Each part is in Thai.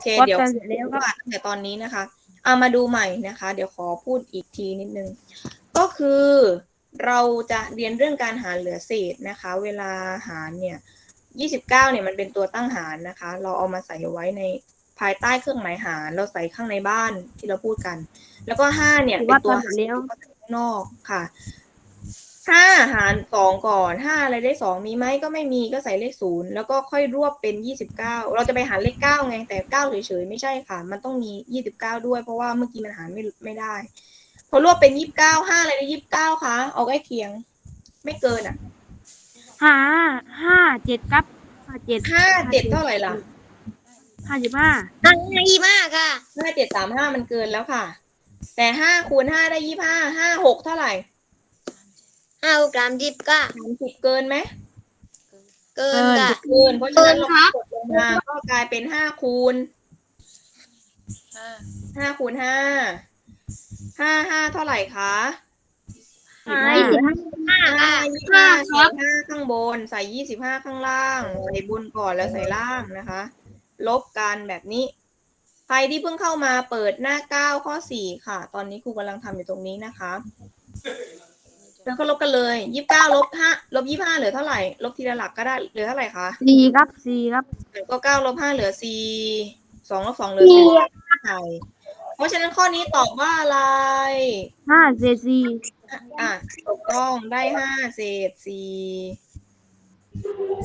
เควัดเดี๋ยวกันเสร็จแล้วครับอ่านตั้งแต่ตอนนี้นะคะเอามาดูใหม่นะคะ เดี๋ยวขอพูดอีกทีนิดนึง ก็คือเราจะเรียนเรื่องการหารเหลือเศษนะคะ เวลาหารเนี่ย29เนี่ยมันเป็นตัวตั้งหารนะคะ เราเอามาใส่ไว้ในภายใต้เครื่องหมายหาร เราใส่ข้างในบ้านที่เราพูดกัน แล้วก็5เนี่ยเป็นตัววัดกันเสร็จแล้วก็ใส่ข้างนอกค่ะ ห้าหารสองก่อนห้าอะไรได้สองมีไหมก็ไม่มีก็ใส่เลขศูนย์แล้วก็ค่อยรวบเป็นยี่สิบเก้าเราจะไปหารเลขเก้าไงแต่เก้าเฉยๆไม่ใช่ค่ะ มันต้องมียี่สิบเก้าด้วย เพราะว่าเมื่อกี้มันหารไม่ไม่ได้ พอรวบเป็นยี่สิบเก้าห้าอะไรได้ยี่สิบเก้าคะเอาใกล้เคียง ไม่เกินอะห้าห้าเจ็ดครับห้าเจ็ดห้าเจ็ดเท่าไหร่ล่ะห้าสิบห้าอันนี้มากค่ะห้าเจ็ดสามห้ามันเกินแล้วค่ะ แต่ห้าคูณห้าได้ยี่ห้าห้าหกเท่าไหร่ ห้าหกสามสิบก็สามสิบเกินไหมเกินค่ะเกินเพราะฉะนั้นเกิเรานครับกดลงมาก็กลายเป็นห้าคูณห้าคูณห้าห้าห้าเท่าไหร่คะห้าห้าห้าค่ะยี่ห้าใส่ห้าข้างบนใส่ยี่สิบห้าข้างล่างใส่บนก่อนแล้วใส่ล่างนะคะ ลบกันแบบนี้ ใครที่เพิ่งเข้ามาเปิดหน้าเก้าข้อสี่ค่ะ ตอนนี้ครูกำลังทำอยู่ตรงนี้นะคะ แล้วก็ลบกันเลยยี่สิบเก้าลบห้าลบยี่ห้าเหลือเท่าไหร่ ลบทีละหลักก็ได้เหลือเท่าไหร่คะสี่ครับสี่ครับก็เก้าลบห้าเหลือสี่สองลบสองเหลือสี่ใช่เพราะฉะนั้นข้อนี้ตอบว่าอะไรห้าเศษสี่อะถูกต้องได้ห้าเศษสี่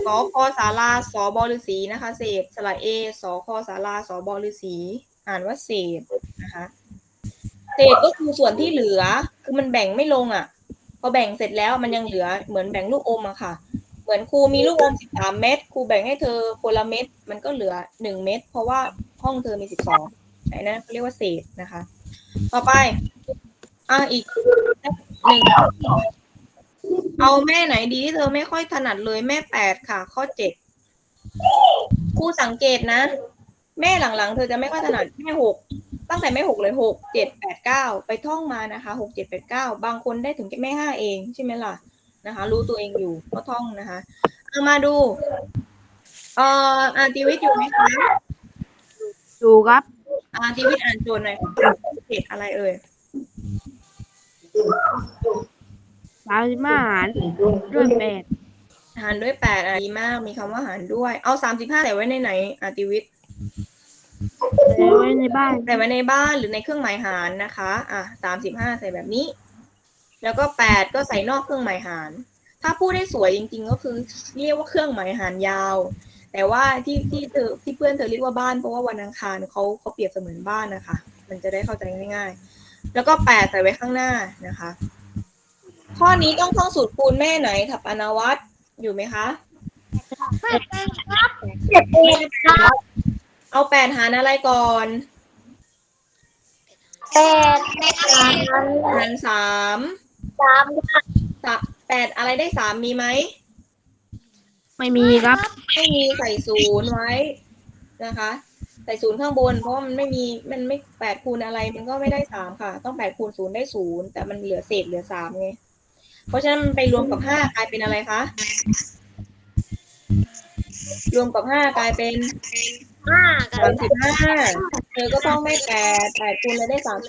สอคอสาราสอบอฤษีนะคะ เศษสระเอสอคอสาราสอบอฤษีอ่านว่าเศษนะคะ เศษก็คือส่วนที่เหลือ คือมันแบ่งไม่ลงอะพ อแบ่งเสร็จแล้วมันยังเหลือเหมือนแบ่งลูกอมอะค่ะ เหมือนครูมีลูกอมสิบสามเม็ดครูแบ่งให้เธอคนละเม็ดมันก็เหลือหนึ่งเม็ดเพราะว่าห้องเธอมีสิบสองไอ้นั่นเขาเรียกว่าเศษนะคะ ต่อไปอะอีกหนึ่งเอาแม่ไหนดีที่เธอไม่ค่อยถนัดเลยแม่แปดค่ะ ข้อเจ็ดครูสังเกตนะ แม่หลังๆ เธอจะไม่ค่อยถนัดแม่หกตั้งแต่แม่หกเลยหกเจ็ดแปดเก้าไปท่องมานะคะหกเจ็ดแปดเก้าบางคนได้ถึงแม่ห้าเองใช่ไหมล่ะนะคะ รู้ตัวเองอยู่ก็ท่องนะคะเอามาดูเอ่ออาร์ติวิทย์อยู่ไหมคะดูครับอาร์ติวิทย์อ่านโจทย์หน่อยค่ะเจ็ดอะไรเอ่ยสามสิบห้าหารด้วยแปดหารด้วยแปดอะดีมากมีคำว่าหารด้วย เอาสามสิบห้าใส่ไว้ในไหนอาติวิทย์ ใส่ไว้ในบ้านใส่ไว้ในบ้านหรือในเครื่องหมายหารนะคะ อะสามสิบห้าใส่แบบนี้ แล้วก็แปดก็ใส่นอกเครื่องหมายหาร ถ้าพูดได้สวยจริง ๆ ก็คือเรียกว่าเครื่องหมายหารยาว แต่ว่าที่ที่เธอที่เพื่อนเธอเรียกว่าบ้านเพราะว่าวันอังคารเขาเขาเปรียบเสมือนบ้านนะคะ มันจะได้เข้าใจง่าย ๆ แล้วก็แปดใส่ไว้ข้างหน้านะคะ ข้อนี้ต้องท่องสูตรคูณแม่ไหนถับอนาวัตอยู่ไหมคะเจ็ดเองครับ เอาแปดหารอะไรก่อน แปดสามหารสามสามสะแปดอะไรได้สามมีไหม ไม่มีครับ ไม่มีใส่ศูนย์ไว้นะคะ ใส่ศูนย์ข้างบน เพราะว่ามันไม่มีมันไม่แปดคูณอะไรมันก็ไม่ได้สามค่ะ ต้องแปดคูณศูนย์ได้ศูนย์แต่มันเหลือเศษเหลือสามไงเพราะฉะนั้นมันไปรวมกับห้ากลายเป็นอะไรคะรวมกับห้ากลายเป็น ห้ากัสานมสิบห้าเธอก็ต้องไม่แปดแปดคูณเลยได้สาม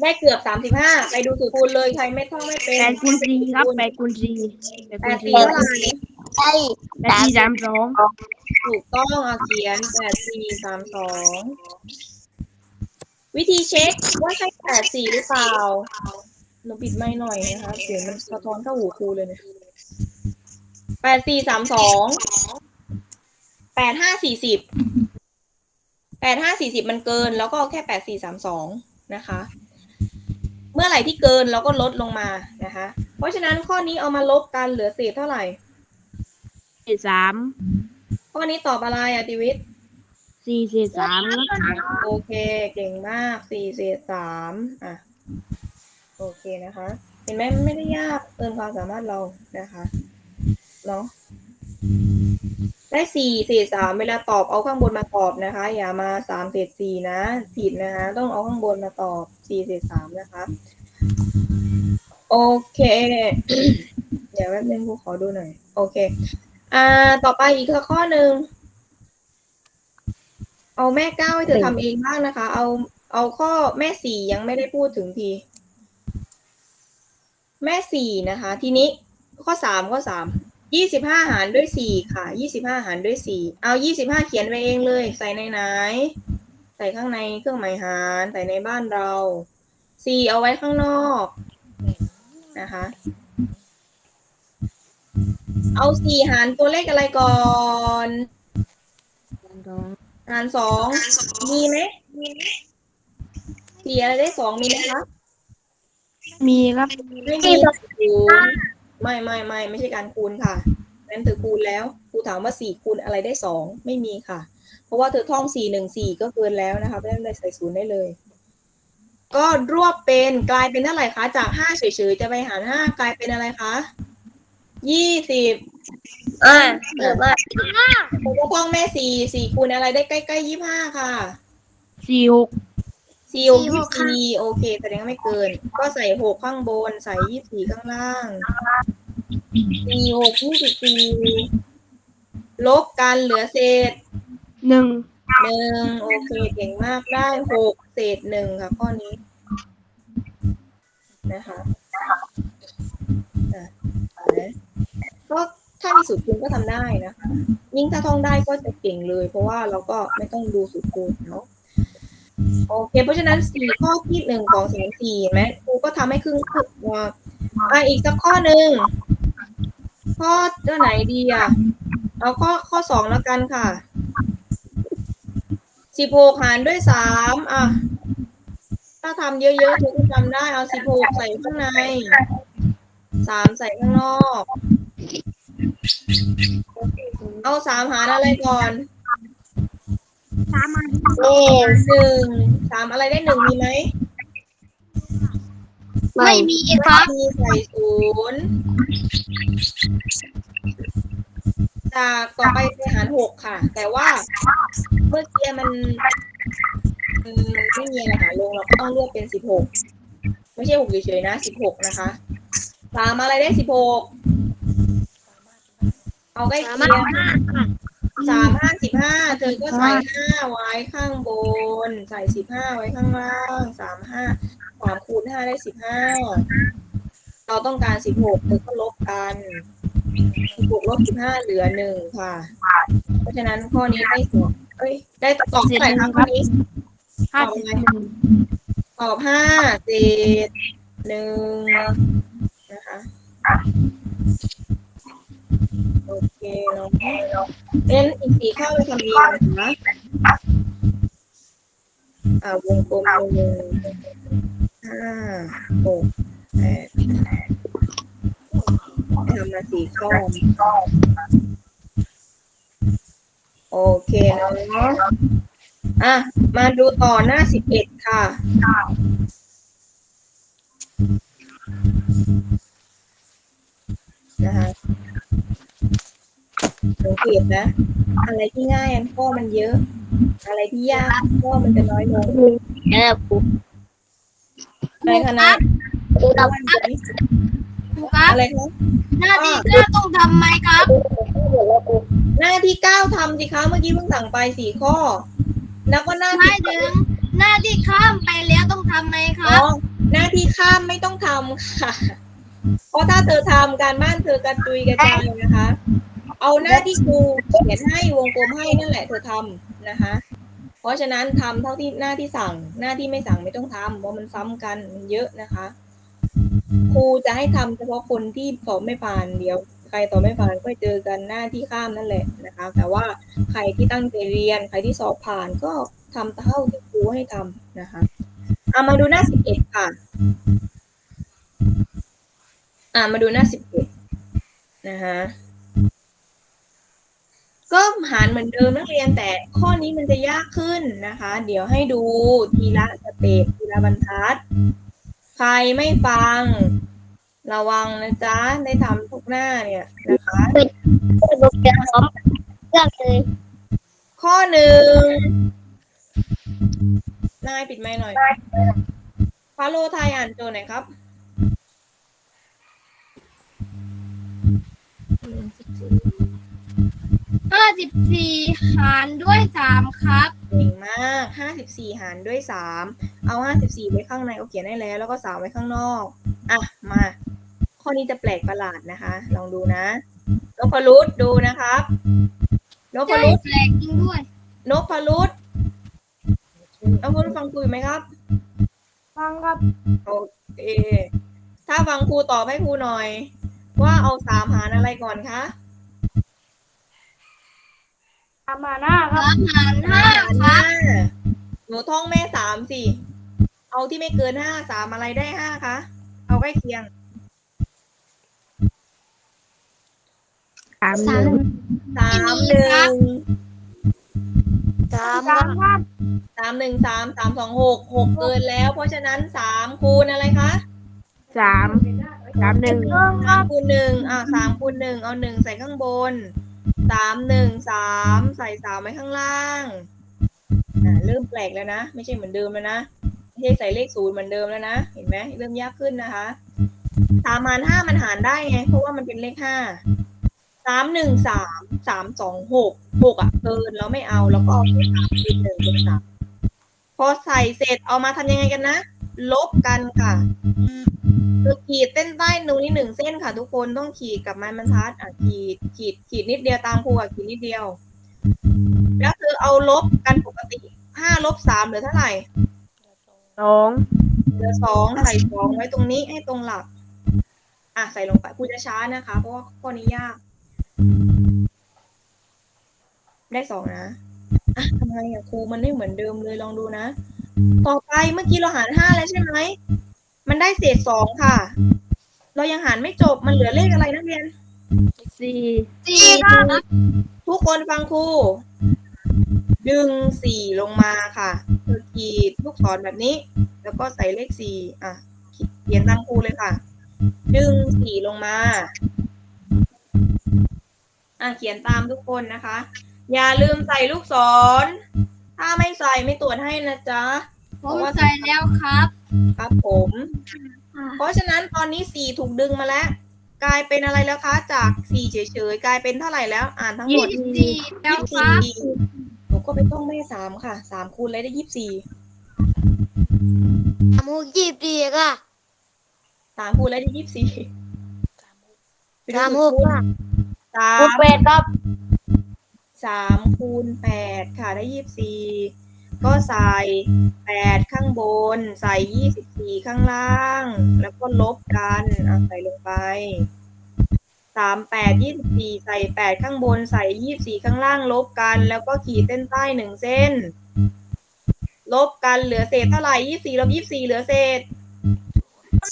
ได้เกือบสามสิบห้าไปดูสูตรคูณเลยใครไม่ท่องไม่เป็แปนดคูณสี่ครับแปดคูณสี่แปดแปคูณดสี่สี่เท่าไหร่ใช่แปดสี่สามสองถูกต้องเอาเขียนแปดสี่สามสองวิธีเช็คว่าใช่แปดสี่หรือเปล่าหนูปิดไม่หน่อยนะคะเสียงมันสะท้อนเข้าหูครูเลยเนี่ยแปดสี่สามสองแปดห้าสี่สิบ แปดห้าสี่สิบมันเกิน แล้วก็เอาแค่แปดสี่สามสองนะคะ เมื่อไหร่ที่เกินเราก็ลดลงมานะคะ เพราะฉะนั้นข้อนี้เอามาลบกันเหลือเศษเท่าไหร่เศษสามข้อนี้ตอบอะไรอะติวิทย์สี่เศษสามครับโอเคเก่งมากสี่เศษสามอะโอเคนะคะ เห็นไหมมันไม่ได้ยากเกินความสามารถเรานะคะเนาะ ได้สี่เศษสามเวลาตอบเอาข้างบนมาตอบนะคะ อย่ามาสามเศษสี่นะผิดนะคะ ต้องเอาข้างบนมาตอบสี่เศษสามนะคะ โอเค เดี๋ยวแป๊บนึงครูขอดูหน่อย โอเค อ่า ต่อไปอีกข้อหนึ่งเอาแม่เก้าให้เธอทำเองบ้างนะคะ เอาเอาข้อแม่สี่ยังไม่ได้พูดถึงที แม่สี่นะคะ ทีนี้ข้อสามข้อสาม ยี่สิบห้าหารด้วยสี่ค่ะยี่สิบห้าหารด้วยสี่เอายี่สิบห้าเขียนไว้เองเลย ใส่ในไหน ใส่ข้างในเครื่องหมายหาร ใส่ในบ้านเราสี่เอาไว้ข้างนอกนะคะ เอาสี่หารตัวเลขอะไรก่อนหารสองมีไหมสี่อะไรได้สองมีไหมคะมีครับไม่มีคูณ ไม่ไม่ไม่ไม่ใช่การคูณค่ะนั้นเธอคูณแล้วครูถามว่าสี่คูณอะไรได้สองไม่มีค่ะ เพราะว่าเธอท่องสี่หนึ่งสี่ก็เกินแล้วนะคะไม่ได้ใส่ศูนย์ได้เลย ก็รวบเป็นกลายเป็นเท่าไหร่คะจากห้าเฉยๆจะไปหารห้ากลายเป็นอะไรคะยี่สิบอ่าเกิดว่าครูก็ท่องแม่สี่สี่คูณอะไรได้ใกล้ๆยี่ห้าค่ะสี่หก สี่หกยี่สี่โอเคแสดงว่าไม่เกิน ก็ใส่หกข้างบน ใส่ยี่สี่ข้างล่างสี่หกยี่สิบสี่ลบกันเหลือเศษหนึ่งหนึ่งโอเคเก่งมากได้หกเศษหนึ่งค่ะข้อนี้ นะคะอะเอานะก็ถ้ามีสูตรคูณก็ทำได้นะคะยิ่งถ้าท่องได้ก็จะเก่งเลย เพราะว่าเราก็ไม่ต้องดูสูตรคูณเนาะ โอเค เพราะฉะนั้นสี่ข้อที่หนึ่งสองสามสี่เห็นไหมครูก็ทำให้ครึ่งครึ่งว่าอะอีกสักข้อหนึ่งข้อเจ้าไหนดีอะเอาข้อข้อสองแล้วกันค่ะสิบหกหารด้วยสามอะ ถ้าทำเยอะๆทุกคนจำได้เอาสิบหกใส่ข้างในสามใส่ข้างนอก เอาสามหารอะไรก่อน สามอันหนึ่งหนึ่งสามอะไรได้หนึ่งมีไหมไม่มีครับมีใส่ศูนย์จากต่อไปไปหารหกค่ะ แต่ว่าเมื่อกี้มันมันไม่มีอะไรหารลงเราก็ต้องเลือกเป็นสิบหกไม่ใช่หกเฉยๆนะสิบหกนะคะสามอะไรได้สิบหกเอาใกล้เคียง สามห้าสิบห้าเธอก็ใส่ห้าไว้ข้างบน ใส่สิบห้าไว้ข้างล่างสามห้าสามคูณห้าได้สิบห้าเราต้องการสิบหกเธอก็ลบกันสิบหกลบสิบห้าเหลือหนึ่งค่ะ เพราะฉะนั้นข้อนี้ได้ตอบเอ้ย ได้ตอบเท่าไหร่คะข้อนี้ห้าสิบหนึ่งตอบห้าเศษหนึ่งนะคะ โอเคเนาะเอ็นอีกสี่ข้อไปทำเองนะคะอ่าวงกลมหนึ่งห้าหกแปดทำมาสี่ข้อโอเคเนาะอะ มาดูต่อหน้าสิบเอ็ดค่ะ นะคะ สังเกตนะ อะไรที่ง่ายอันข้อมันเยอะ อะไรที่ยากข้อมันจะน้อยลงเออครูในคณะครูครับครูครับอะไรคะหน้าที่เก้าต้องทำไหมครับ หน้าที่เก้าทำสิคะเมื่อกี้เพิ่งสั่งไปสี่ข้อ แล้วก็หน้าไม่ที่ถึงหน้าที่ข้ามไปแล้วต้องทำไหมคอ๋รับอหน้าที่ข้ามไม่ต้องทำค่ะ เพราะถ้าเธอทำการบ้านเธอกระจุยกระจายนะคะ เอาหน้าที่ครูเขียนให้วงกลมให้นั่นแหละเธอทำนะคะ เพราะฉะนั้นทำเท่าที่หน้าที่สั่ง หน้าที่ไม่สั่งไม่ต้องทำเพราะมันซ้ำกันมันเยอะนะคะ ครูจะให้ทำเฉพาะคนที่สอบไม่ผ่านเดี๋ยวใครสอบไม่ผ่านก็เจอกันหน้าที่ข้ามนั่นแหละนะคะ แต่ว่าใครที่ตั้งใจเรียน ใครที่สอบผ่านก็ทำเท่าที่ครูให้ทำนะคะเอามาดูหน้าสิบเอ็ดค่ะ อ่ามาดูหน้าสิบเอ็ดนะคะ ก็หารเหมือนเดิมนักเรียนแต่ข้อนี้มันจะยากขึ้นนะคะ เดี๋ยวให้ดูทีละสเต็ปทีละบรรทัด ใครไม่ฟัง ระวังนะจ๊ะได้ทำทุกหน้าเนี่ยนะคะดูเรื่องพร้อมเรื่องเลยข้อหนึ่งนายปิดไมค์หน่อยฟาโลไทยอ่านโจทย์หน่อยครับ ห้าสิบสี่หารด้วยสามครับ เก่งมากห้าสิบสี่หารด้วยสามเอาห้าสิบสี่ไว้ข้างในเอาเขียนได้แล้ว แล้วก็สามไว้ข้างนอก อะ มา ข้อนี้จะแปลกประหลาดนะคะ ลองดูนะนพรุษดูนะครับนพใช่รุษแปลกจริงด้วยนพรุษนพรุษฟังครูอยู่ไหมครับ ฟังครับโอเค ถ้าฟังครูตอบให้ครูหน่อย ว่าเอาสามหารอะไรก่อนคะ ตามมาหน้าครับสามหารห้าหารคห้ารับ หนูท่องแม่สามสิเอาที่ไม่เกินห้าสามอะไรได้ห้าคะ เอาใกล้เคียงสามหนึ่งสามหนึ่งสามสามครับสามหนึ่งสามสามสองหกหกเกินแล้ว เพราะฉะนั้นสามคูณอะไรคะสามสามหนึ่ง สามคูณหนึ่งอะสามคูณหนึ่งเอาหนึ่งใส่ข้างบน สามหนึ่งสามใส่สามไว้ข้างล่างอ่าเริ่มแปลกแล้วนะ ไม่ใช่เหมือนเดิมแล้วนะไม่ใช่ใส่เลขศูนย์เหมือนเดิมแล้วนะ เห็นไหมเริ่มยากขึ้นนะคะสามหารห้ามันหารได้ไง เพราะว่ามันเป็นเลขห้าสามหนึ่งสามสามสองหกหกอะเกินแล้วไม่เอาแล้วก็เอาไปสามคูณหนึ่งเป็นสามพอใส่เสร็จเอามาทำยังไงกันนะ ลบกันค่ะคือขีดเส้นใต้นูนนี่หนึ่งเส้นค่ะ ทุกคนต้องขีดกับไม้บรรทัดอะขีดขีดขีดนิดเดียวตามครูอะขีดนิดเดียว แล้วคือเอาลบกันปกติห้าลบสามเหลือเท่าไหร่สองเหลือสองใส่สองไว้ตรงนี้ให้ตรงหลัก อะใส่ลงไปครูจะช้านะคะ เพราะว่าข้อนี้ยาก ได้สองนะอะทำไมอะครูมันไม่เหมือนเดิมเลยลองดูนะ ต่อไปเมื่อกี้เราหารห้าแล้วใช่ไหม มันได้เศษสองค่ะ เรายังหารไม่จบ มันเหลือเลขอะไรนักเรียน สี่สี่ครับทุกคนฟังครู ดึงสี่ลงมาค่ะคือขีดลูกศรแบบนี้ แล้วก็ใส่เลขสี่อะ เขียนตามครูเลยค่ะ ดึงสี่ลงมา อะเขียนตามทุกคนนะคะ อย่าลืมใส่ลูกศร ถ้าไม่ใส่ไม่ตรวจให้นะจ๊ะ ผมใส่แล้วครับ ครับผม เพราะฉะนั้นตอนนี้สี่ถูกดึงมาแล้ว กลายเป็นอะไรแล้วคะจากสี่เฉยๆกลายเป็นเท่าไหร่แล้ว อ่านทั้งหมยี่ดสิบสี่แล้วครับสี่หนูก็ไปต้องแม่สามค่ะสามคูณเลยได้ยี่สิบสี่สามหกยี่สิบสี่ค่ะสามคูณเลยได้ยี่สิบสี่สามหกค่ะสาคูณมแปดครับ สามคูณแปดค่ะได้ยี่สิบสี่ก็ใส่แปดข้างบน ใส่ยี่สิบสี่ข้างล่าง แล้วก็ลบกันอะใส่ลงไปสามแปดยี่สิบสี่ใส่แปดข้างบน ใส่ยี่สิบสี่ข้างล่างลบกัน แล้วก็ขีดเส้นใต้หนึ่งเส้น ลบกันเหลือเศษเท่าไหร่ยี่สี่ลบยี่สี่เหลือเศษ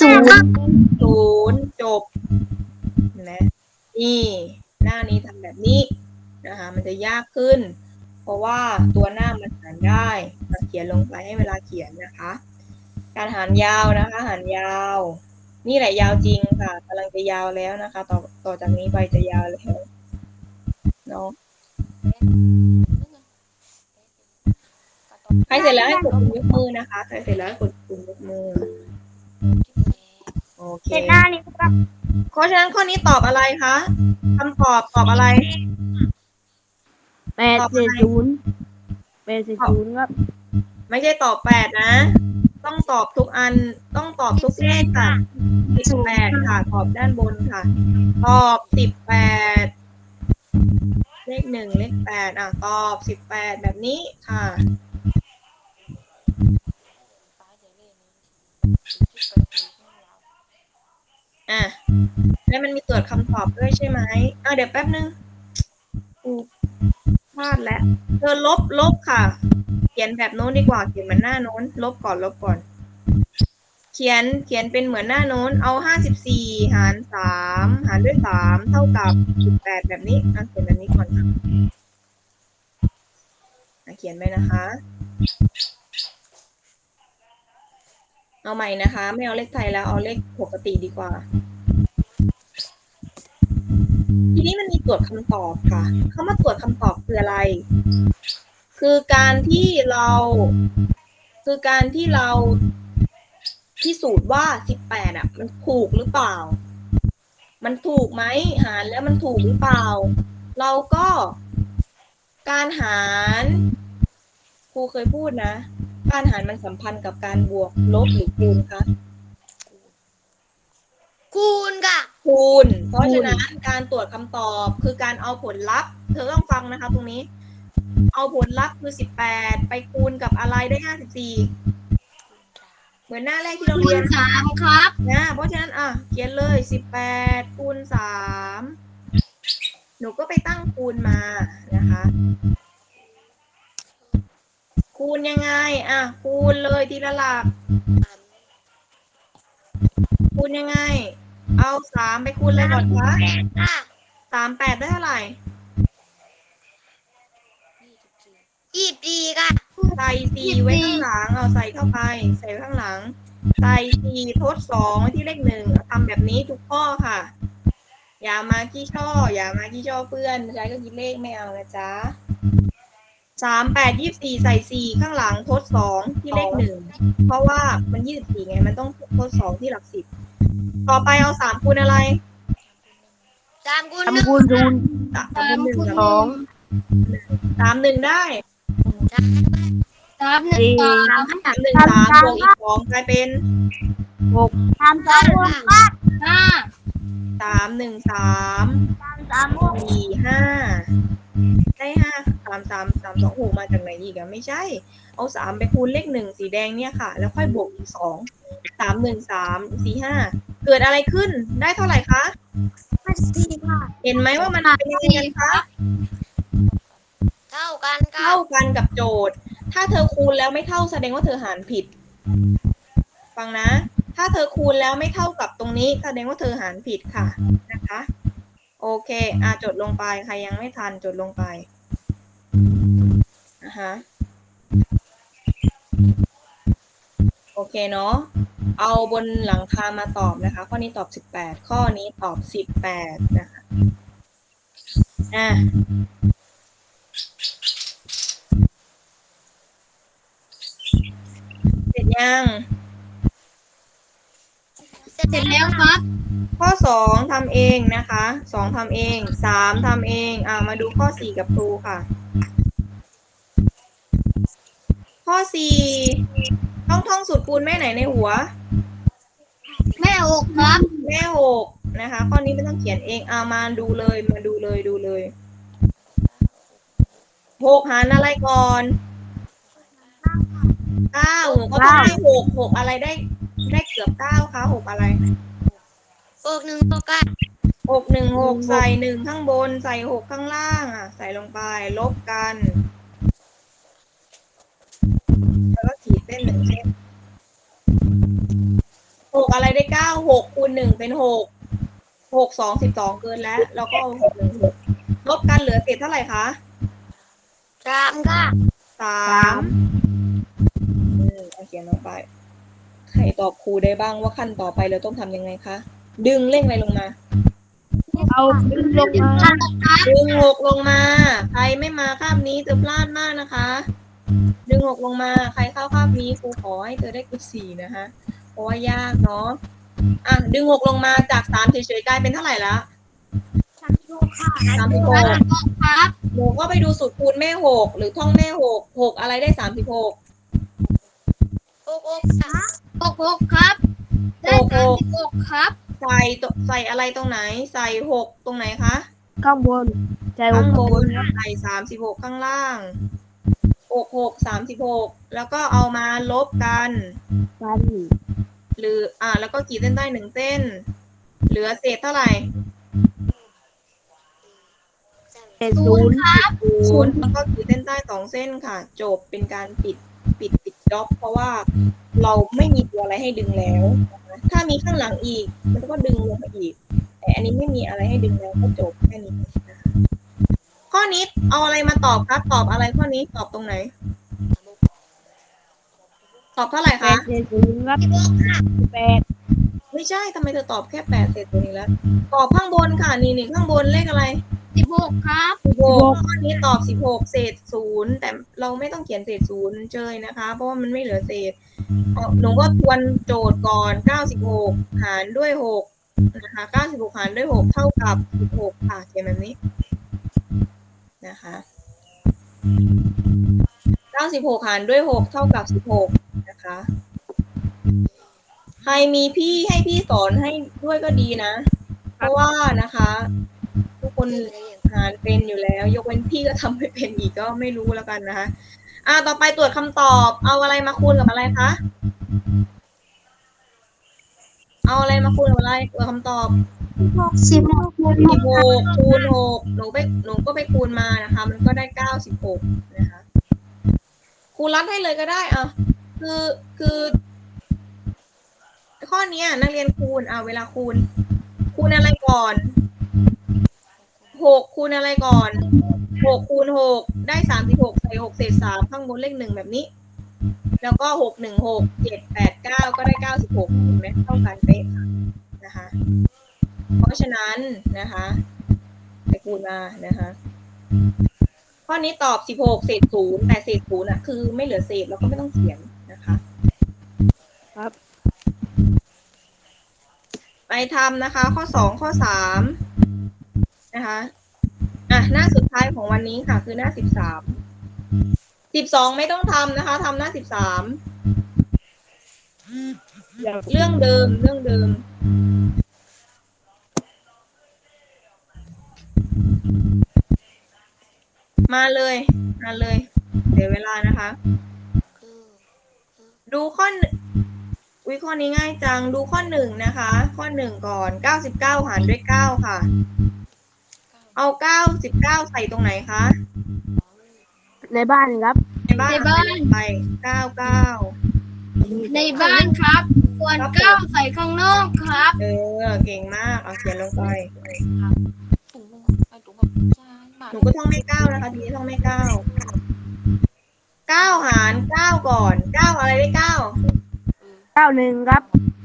ศูนย์ศูนย์จบเห็นะนี่ หน้านี้ทำแบบนี้ นะคะ มันจะยากขึ้น เพราะว่าตัวหน้ามันหารได้มาเขียนลงไปให้เวลาเขียนนะคะ การหารยาวนะคะ หารยาว นี่แหละยาวจริงค่ะกำลังจะยาวแล้วนะคะ ต่อต่อจากนี้ไปจะยาวแล้วเนาะใครเสร็จแล้วให้กดปุ่มยกมือนะคะ ใครเสร็จแล้วให้กดปุ่มยกมือ โอเคเจ็ดหน้านี่ครับเพราะฉะนั้นข้อนี้ตอบอะไรคะคำตอบตอบอะไร แปดเศษศูนย์แปดเศษศูนย์ครับ ไม่ใช่ตอบแปดนะ ต้องตอบทุกอันต้องตอบทุกเลขค่ะสิบแปดค่ะ ตอบด้านบนค่ะ ตอบสิบแปดเลขหนึ่งเลขแปดอะ ตอบสิบแปดแบบนี้ค่ะอะแล้วมันมีตรวจคำตอบด้วยใช่ไหมอะเดี๋ยวแป๊บนึงอูาดแล้วเธอลบลบค่ะ เขียนแบบโน้นดีกว่า เขียนเหมือนหน้าโน้น ลบก่อนลบก่อน เขียนเขียนเป็นเหมือนหน้าโน้น เอาห้าสิบสี่หารสามหารด้วยสามเท่ากับสิบแปดแบบนี้อะเขียนแบบนี้ก่อนค่ะอะเขียนไปนะคะ เอาใหม่นะคะ ไม่เอาเลขไทยแล้วเอาเลขปกติดีกว่า ทีนี้มันมีตรวจคำตอบค่ะคำว่าตรวจคำตอบคืออะไร คือการที่เรา คือการที่เราพิสูจน์ว่าสิบแปดอะ มันถูกหรือเปล่า มันถูกไหมหารแล้วมันถูกหรือเปล่า เราก็การหารครูเคยพูดนะ การหารมันสัมพันธ์กับการบวกลบหรือคูณคะคูณค่ะ คูณ เพราะฉะนั้นการตรวจคำตอบคือการเอาผลลัพธ์ เธอต้องฟังนะคะ ตรงนี้ เอาผลลัพธ์คือสิบแปดไปคูณกับอะไรได้ห้าสิบสี่เหมือนหน้าแรกที่เราคูเรียณนสามครับนะเพราะฉะนั้นอะเขียนเลยสิบแปดคูณสามหนูก็ไปตั้งคูณมานะคะ คูณยังไง อะ คูณเลยทีละหลัก คูณยังไง เอาสามไปคูณอะไรก่อนคะแปดค่ะสามแปดได้เท่าไหร่ยี่สิบสี่ค่ะ ใส่สี่ไว้ข้างหลัง เอาใส่เข้าไป ใส่ไว้ข้างหลัง ใส่สี่ทดสองไว้ที่เลขหนึ่งทำแบบนี้ทุกข้อค่ะ อย่ามาขี้ช่อ อย่ามาขี้ช่อเพื่อนใช้ก็คิดเลขไม่เอานะจ๊ะสามแปดยี่สี่ใส่สี่ข้างหลังทดสองที่เลขหนึ่งเพราะว่ามันยี่สิบสี่ไงมันต้องทดสองที่หลักสิบ ต่อไปเอาสามคูณอะไรสามคูณหนึ่งทำคูณคูณสามคูณหนึ่งคูณสองสามหนึ่งได้สามหนึ่งสามสามหนึ่งสามบวกอีกสองกลายเป็นหกสามสามค่ะห้าสามหนึ่งสามสามสี่ห้า ได้ห้าสามสามสามสองหกมาจากไหนอีกอะไม่ใช่ เอาสามไปคูณเลขหนึ่งสีแดงเนี่ยค่ะ แล้วค่อยบวกอีกสองสามหนึ่งสามสี่ห้าเกิดอะไรขึ้นได้เท่าไหร่คะห้าสิบสี่ค่ะ เห็นไหมว่ามันเป็นยังไงกันคะเท่ากันค่ะเท่ากันกับโจทย์ ถ้าเธอคูณแล้วไม่เท่าแสดงว่าเธอหารผิด ฟังนะ ถ้าเธอคูณแล้วไม่เท่ากับตรงนี้ แสดงว่าเธอหารผิดค่ะนะคะ โอเค อะจดลงไป ใครยังไม่ทันจดลงไปนะคะโอเคเนาะ เอาบนหลังคามาตอบนะคะ ข้อนี้ตอบสิบแปด ข้อนี้ตอบสิบแปดนะคะ อะเสร็จยัง เสร็จเสร็จแล้แล้ววครับ ข้อสองทำเองนะคะสองทำเองสามทำเองอ่ามาดูข้อสี่กับครูค่ะ ข้อสี่ต้องท่องสูตรคูณแม่ไหนในหัว แม่หกครับ แม่หกนะคะ ข้อนี้ไม่ต้องเขียนเองเอามาดูเลยมาดูเลยดูเลยหกหารอะไรก่อนเก้าหนูก็ต้องให้หกหกอะไรได้ ได้เกือบเก้าคะหกอะไร หกหนึ่งหกค่ะหกหนึ่งหกใส่หนึ่งข้างบน ใส่หกข้างล่างอะ ใส่ลงไป ลบกัน แล้วก็ขีดเส้นหนึ่งเส้นหกอะไรได้เก้าหกคูณหนึ่งเป็นหกหกสองสิบสองเกินแล้ว แล้วก็เอาหกหนึ่งหกลบกันเหลือเศษเท่าไหร่คะสามค่ะสามอืมเอาเขียนลงไป ใครตอบครูได้บ้างว่าขั้นต่อไปเราต้องทำยังไงคะ ดึงเลขอะไรลงมา เอาดึงลงมาดึงหกลงมา ใครไม่มาคาบนี้จะพลาดมากนะคะ ดึงหกลงมา ใครเข้าคาบนี้ครูขอให้เธอได้กุศสี่นะคะ เพราะว่ายากเนาะ อะ ดึงหกลงมาจากสามเฉยๆกลายเป็นเท่าไหร่ละสามหกค่ะสามสิบหแม่กหกครับหนูก็ไปดูสูตรคูณแม่หกหรือท่องแม่หกหกอะไรได้สามสิบหกหกหกค่ะหกหกครับ ได้สามสิบหกครับ ใส่ตัวใส่อะไรตรงไหน ใส่หกตรงไหนคะ ข้างบนใจหข้ากงข้างบบนนใส่สามสิบหกข้างล่างหกหกสามสิบหกแล้วก็เอามาลบกัน กันหรืออ่า แล้วก็ขีดเส้นใต้หนึ่งเส้น เหลือเศษเท่าไหร่เศษศูนย์ศูนย์แล้วก็ขีดเส้นใต้สองเส้นค่ะ จบเป็นการปิดปิดปิ ด็อกเพราะว่าเราไม่มีตัวอะไรให้ดึงแล้วนะคะถ้ามีข้างหลังอีก มันก็ดึงลงมาอีก แต่อันนี้ไม่มีอะไรให้ดึงแล้วก็จบแค่นี้ ข้อนี้เอาอะไรมาตอบครับ ตอบอะไรข้อนี้ตอบตรงไหน ตอบเท่าไหร่แปคะดเศษศูนย์ครับแปดไม่ใช่ทำไมเธอตอบแค่แปดเศษตัวนี้แล้วตอบข้างบนค่ะนี่นี่ข้างบนเลขอะไรสิบหกครับสิบหกข้อนี้ตอบสิบหกเศษศูนย์แต่เราไม่ต้องเขียนเศษศูนย์เจยนะคะ เพราะว่ามันไม่เหลือเศษเอาหนูก็ทวนโจทย์ก่อนเก้าสิบหกหารด้วยหกนะคะเก้าสิบหกหารด้วยหกเท่ากับสิบหกค่ะเขียนแบบนี้นะคะเก้าสิบหกหารด้วยหกเท่ากับสิบหกนะ คะ ใครมีพี่ให้พี่สอนให้ด้วยก็ดีนะ เพราะว่านะคะ ทุกคนหารเป็นอยู่แล้ว ยกเว้นพี่ก็ทำไม่เป็นอีกก็ไม่รู้แล้วกันนะคะอ่าต่อไปตรวจคำตอบ เอาอะไรมาคูณกับอะไรคะ เอาอะไรมาคูณกับอะไรตรวจคำตอบหกสิบหกคูณหกคูณหกหนูไปหนูก็ไปคูณมานะคะ มันก็ได้เก้าสิบหกนะคะคูณรัดให้เลยก็ได้อะ คือคือ ข้อเนี้ย นักเรียนคูณอะเวลาคูณ คูณอะไรก่อนหกคูณอะไรก่อนหกคูณหกได้สามสิบหกใส่หกเศษสามข้างบนเลขหนึ่งแบบนี้ แล้วก็หกหนึ่งหกเจ็ดแปดเก้าก็ได้เก้าสิบหกเห็นไหมเท่ากันเป๊ะนะคะ เพราะฉะนั้นนะคะไปคูณมานะคะ ข้อนี้ตอบ16เศษศูนย์แต่เศษศูนย์อะคือไม่เหลือเศษแล้วก็ไม่ต้องเขียนนะคะ ครับ ไปทำนะคะ ข้อ2ข้อ3นะคะอะหน้าสุดท้ายของวันนี้ค่ะ คือหน้า13 12ไม่ต้องทำนะคะทำหน้า13อย่างเรื่องเดิมเรื่องเดิมมาเลยมาเลย เดี๋ยวเวลานะคะ ดูข้อ วิข้อนี้ง่ายจังดูข้อหนึ่งนะคะ ข้อหนึ่งก่อนเก้าสิบเก้าหารด้วยเก้าค่ะ เอาเก้าสิบเก้าใส่ตรงไหนคะ ในบ้านครับ ในบ้านในบ้านใส่ลงไปเก้าเก้าในบ้านครับส่วนเก้าใส่ข้างนอกครับ เออ เก่งมาก เอาเขียนลงไปถุงมือไปถุงแบบจานบาทหนูก็ท่องไม่เก้านะคะทีนี้ท่องไม่เก้าเก้าหารเก้าก่อนเก้าอะไรได้เก้า เก้าหนึ่งครับ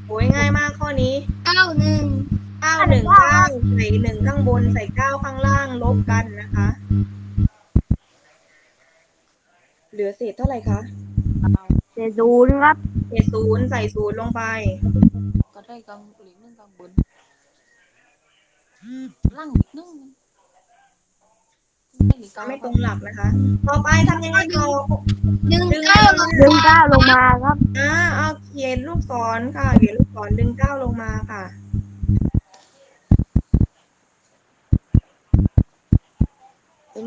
โอ้ยง่ายมากข้อนี้เก้าหนึ่งเก้าหนึ่งเก้าใส่หนึ่งข้างบนใส่เก้าข้างล่างลบกันนะคะ เหลือเศษเท่าไหร่คะเศษศูนย์ครับเศษศูนย์ใส่ศูนย์ลงไป ก็ได้กำหลีนึงกำบนล่างอีกนึง ไม่หลีกำไม่ตรงหลักนะคะ ต่อไปทำยังไงต่อหนึ่งดึงเก้าลงดึงเก้าลงมาครับอ่าเอาเขียนลูกศรค่ะเขียนลูกศรดึงเก้าลงมาค่ะ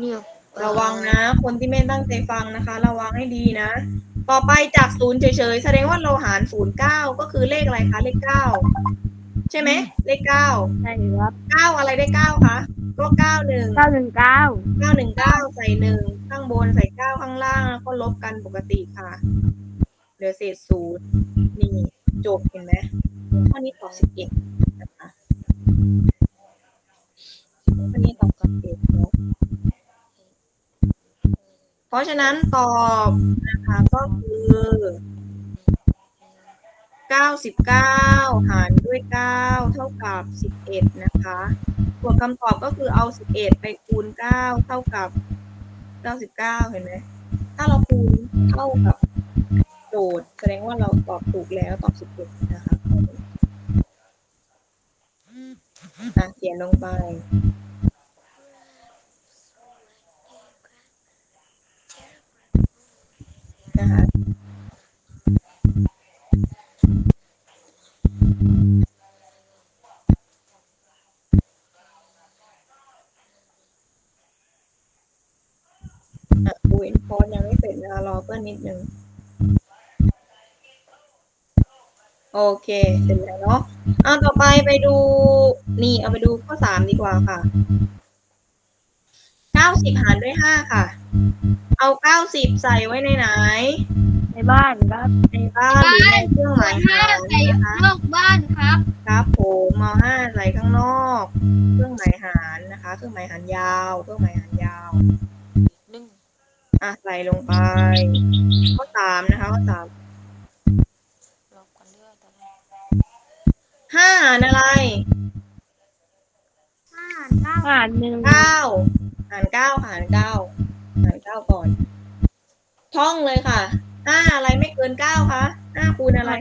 เนี่ยระวังนะ คนที่ไม่ตั้งใจฟังนะคะ ระวังให้ดีนะ ต่อไปจากศูนย์เฉยๆแสดงว่าเราหารศูนย์เก้าก็คือเลขอะไรคะเลขเก้า ใช่ไหมเลขเก้าใช่ครับเก้าอะไรได้เก้าคะก็เก้าหนึ่งเก้าหนึ่งเก้าเก้าหนึ่งเก้าใส่หนึ่งข้างบนใส่เก้าข้างล่างแล้วก็ลบกันปกติค่ะเหลือเศษศูนย์นี่จบเห็นไหมข้อนี้ตอบสิบเอ็ดนะคะข้อนี้ตอบสิบเอ็ดเนาะเพราะฉะนั้นตอบนะคะก็คือ เก้าสิบเก้าหารด้วยเก้าเท่ากับสิบเอ็ดนะคะส่วนคำตอบก็คือเอาสิบเอ็ดไปคูณเก้าเท่ากับเก้าสิบเก้าเห็นไหม ถ้าเราคูณเท่ากับโจทย์แสดงว่าเราตอบถูกแล้วตอบสิบเอ็ดนะคะอะเขียนลงไปนะคะ อะดูอินพอร์ตยังไม่เสร็จนะคะรอเพื่อนนิดนึง โอเค เสร็จแล้วเนาะเอาต่อไปไปดู นี่เอาไปดูข้อสามดีกว่าค่ะเก้าสิบหารด้วยห้าค่ะ เอาเก้าสิบใส่ไว้ในไหน ในบ้านครับ ในบ้านหรือในเครื่องหส่วมายนห้าหารใส่นะคะนอกบ้านครับครับผมมห้าใส่ข้างนอก เครื่องหมายหารนะคะ เครื่องหมายหารยาว เครื่องหมายหารยาวนึ่ง อะใส่ลงไป ข้อสามนะคะข้อสามลบกันเรื่อยแต่ละห้าหารอะไรห้าเก้าหารหนึ่งเก้าหารเก้าหารเก้าหารเก้าก่อน ท่องเลยค่ะห้าอะไรไม่เกินเก้าคะห้าคูณอะไร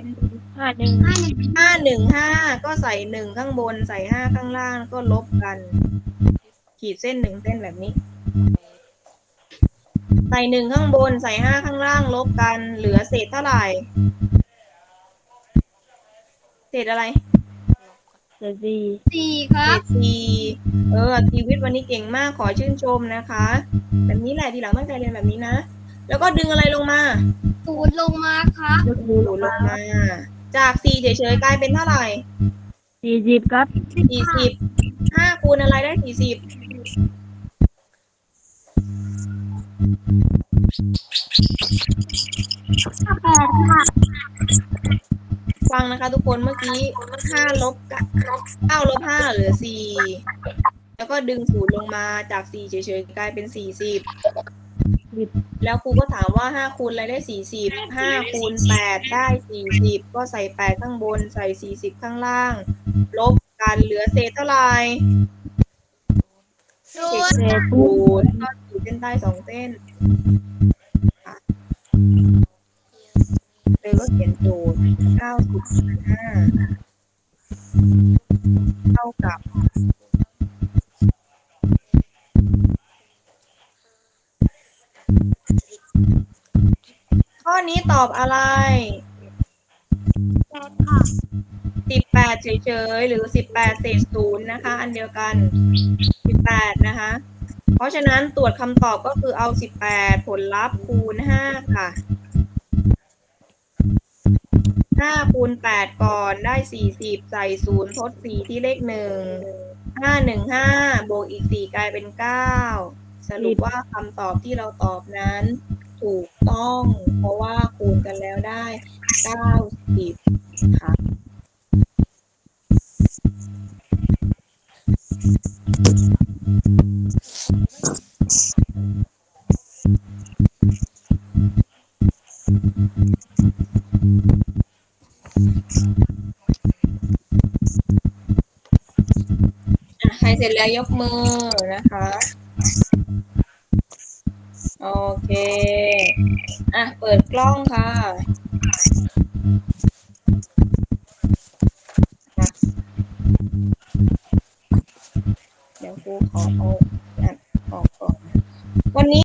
หารหนึ่งห้าหนึ่งห้าหนึ่งห้าก็ใส่หนึ่งข้างบนใส่ห้าข้างล่างแล้วก็ลบกัน ขีดเส้นหนึ่งเส้นแบบนี้ ใส่หนึ่งข้างบนใส่ห้าข้างล่างลบกันเหลือเศษเท่าไหร่ เศษอะไรเดี๋ยวสี่สี่คเศรับษสี่เออทีวิทย์วันนี้เก่งมากขอชื่นชมนะคะ แบบนี้แหละทีหลังตั้งใจเรียนแบบนี้นะ แล้วก็ดึงอะไรลงมาศูนย์ลงมาครับดึงศูนย์ลงมา จากสี่เฉยๆกลายเป็นเท่าไหร่สี่สิบครับสี่สิบห้าคูณอะไรได้สี่สิบแปดค่ะ ฟังนะคะทุกคนเมื่อกี้ห้าลบกับเก้าลบห้าเหลือสี่แล้วก็ดึงศูนย์ลงมาจากสี่เฉยๆกลายเป็นสี่สิบแล้วครูก็ถามว่าห้าคูณอะไรได้สี่สิบห้าคูณแปดได้สี่สิบก็ใส่แปดข้างบนใส่สี่สิบข้างล่าง ลบกันเหลือเศษเท่าไหร่เศษศูนย์ ส้นใต้สองเส้นค่ะเลยก็เขียนโจทย์เก้าสิบห้าเท่ากับข้อนี้ตอบอะไรแปดค่ะสิบแปดเฉยๆ หรือสิบแปดเศษศูนย์นะคะ อันเดียวกันสิบแปดนะคะ เพราะฉะนั้นตรวจคำตอบก็คือเอาสิบแปดผลลัพธ์คูณห้าค่ะห้าคูณแปดก่อนได้สี่สิบใส่ศูนย์ทดสี่ที่เลขหนึ่งห้าหนึ่งห้าบวกอีกสี่กลายเป็นเก้าสรุปว่าคำตอบที่เราตอบนั้น ถูกต้อง เพราะว่าคูณกันแล้วได้เก้าสิบค่ะ ร็จแล้วยกมือนะคะ โอเค อะ เปิดกล้องค่ะเดี๋ยวครูขอเอาอะออกก่อน วันนี้